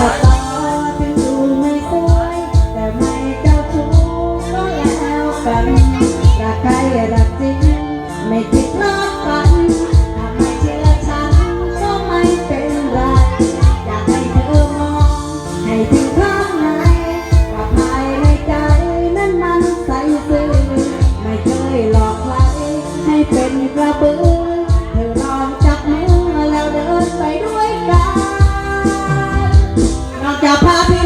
Bye. Dapati